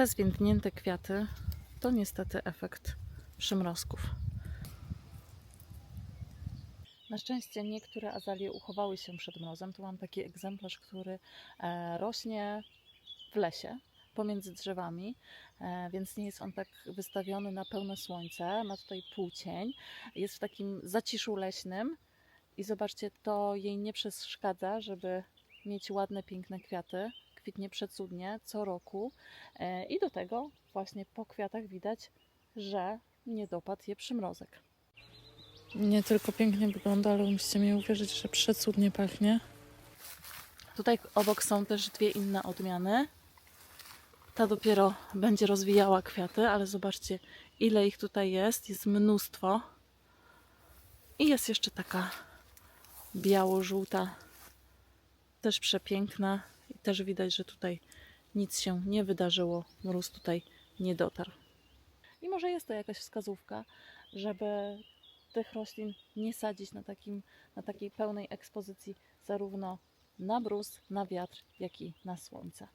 Te zwiędnięte kwiaty to niestety efekt przymrozków. Na szczęście niektóre azalie uchowały się przed mrozem. Tu mam taki egzemplarz, który e, rośnie w lesie pomiędzy drzewami, e, więc nie jest on tak wystawiony na pełne słońce. Ma tutaj półcień, jest w takim zaciszu leśnym i zobaczcie, to jej nie przeszkadza, żeby mieć ładne, piękne kwiaty. Kwitnie przecudnie co roku e, i do tego właśnie po kwiatach widać, że nie dopadł je przymrozek. Nie tylko pięknie wygląda, ale musicie mi uwierzyć, że przecudnie pachnie. Tutaj obok są też dwie inne odmiany. Ta dopiero będzie rozwijała kwiaty, ale zobaczcie, ile ich tutaj jest. Jest mnóstwo. I jest jeszcze taka biało-żółta, też przepiękna. Też widać, że tutaj nic się nie wydarzyło. Mróz tutaj nie dotarł. I może jest to jakaś wskazówka, żeby tych roślin nie sadzić na, takim, na takiej pełnej ekspozycji zarówno na mróz, na wiatr, jak i na słońce.